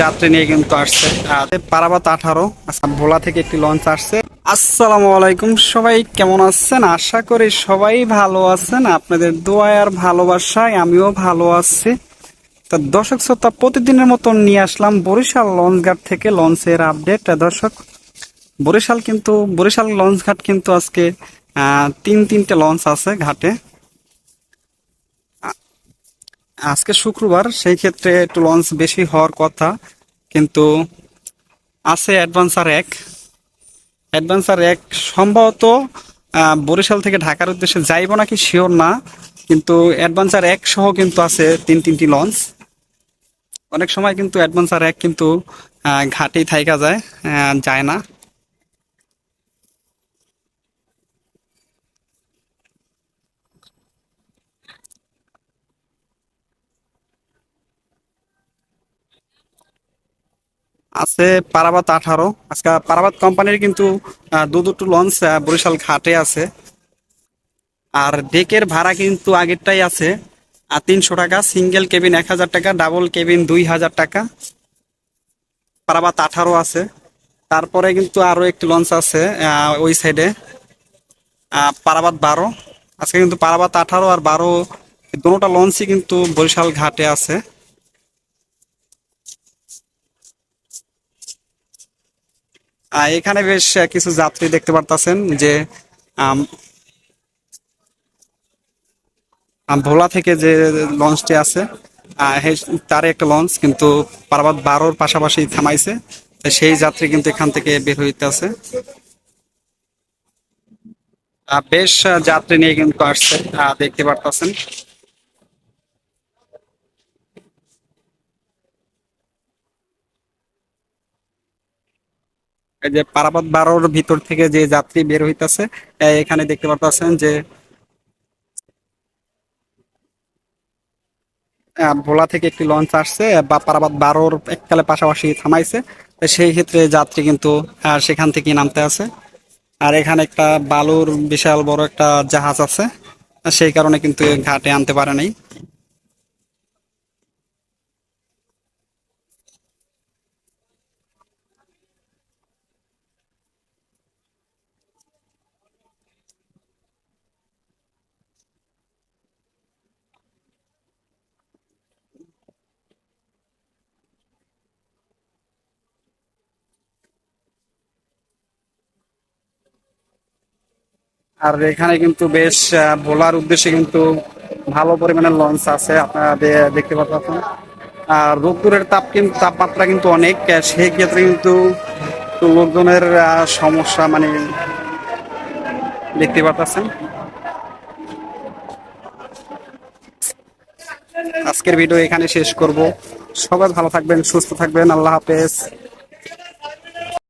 যাত্রী নিয়ে কিন্তু আসছে। পারাবাত আঠারো আচ্ছা ভোলা থেকে একটি লঞ্চ আসছে। আসসালামু আলাইকুম সবাই, কেমন আছেন? আশা করি সবাই ভালো আছেন। আপনাদের দোয়ায় আর ভালোবাসায় আমিও ভালো আছি। তা দর্শক শ্রোতা, প্রতিদিনের মতন নিয়ে আসলাম বরিশাল লঞ্চ ঘাট থেকে লঞ্চের আপডেট দর্শক, বরিশাল কিন্তু, বরিশাল লঞ্চ ঘাট কিন্তু আজকে তিন, তিনটে লঞ্চ আছে ঘাটে। আজকে শুক্রবার, সেই ক্ষেত্রে একটু লঞ্চ বেশি হওয়ার কথা। কিন্তু আছে অ্যাডভান্সার এক। অ্যাডভান্সার এক সম্ভবত বরিশাল থেকে ঢাকার উদ্দেশ্যে যাইব নাকি শিওর না। কিন্তু অ্যাডভান্সার এক সহ কিন্তু আছে তিন, তিনটি লঞ্চ অনেক সময় কিন্তু অ্যাডভান্সার এক কিন্তু ঘাটেই থাইকা যায় যায় না। আছে পারাবাত আঠারো। আজকে পারাবাত কোম্পানির কিন্তু দু দুটো লঞ্চ বরিশাল ঘাটে আছে। আর ডেকের ভাড়া কিন্তু আগেরটাই আছে। আর তিনশো টাকা, সিঙ্গেল কেবিন এক হাজার টাকা, ডাবল কেবিন দুই হাজার টাকা। পারাবাত আঠারো আছে। তারপরে কিন্তু আরও একটি লঞ্চ আছে ওই সাইডে পারাবাত বারো। আজকে কিন্তু পারাবাত আঠারো আর বারো দুটোটা লঞ্চই কিন্তু বরিশাল ঘাটে আছে। এখানে বেশ কিছু যাত্রী দেখতে পারতাছেন যে ভোলা থেকে যে লঞ্চটি আছে তার একটা লঞ্চ, কিন্তু পার্বত বারোর পাশাপাশি থামাইছে। সেই যাত্রী কিন্তু এখান থেকে বের হইতে আছে। বেশ যাত্রী নিয়ে কিন্তু আসছে দেখতে পারতাছেন। যে পারাবাত বারোর ভিতর থেকে যে যাত্রী বের হইতেছে এখানে দেখতে পারতাছেন যে ভোলা থেকে একটি লঞ্চ আসছে বা পারাবাদ বারোর এককালে পাশাপাশি থামাইছে। সেই ক্ষেত্রে যাত্রী কিন্তু আহ, সেখান থেকে নামতে আছে। আর এখানে একটা বালুর বিশাল বড় একটা জাহাজ আছে সেই কারণে কিন্তু ঘাটে আনতে পারে নাই। আর এখানে কিন্তু বেশ ভোলার উদ্দেশ্যে কিন্তু ভালো পরিমাণের লঞ্চ আছে আপনারা দেখতে পাচ্ছেন আর রূপপুরের তাপ কিন্তু তাপমাত্রা কিন্তু অনেক আহ, সেই ক্ষেত্রে কিন্তু লোকজনের সমস্যা মানে দেখতে পাচ্ছেন আজকের ভিডিও এখানে শেষ করব। সবাই ভালো থাকবেন সুস্থ থাকবেন আল্লাহ হাফেজ।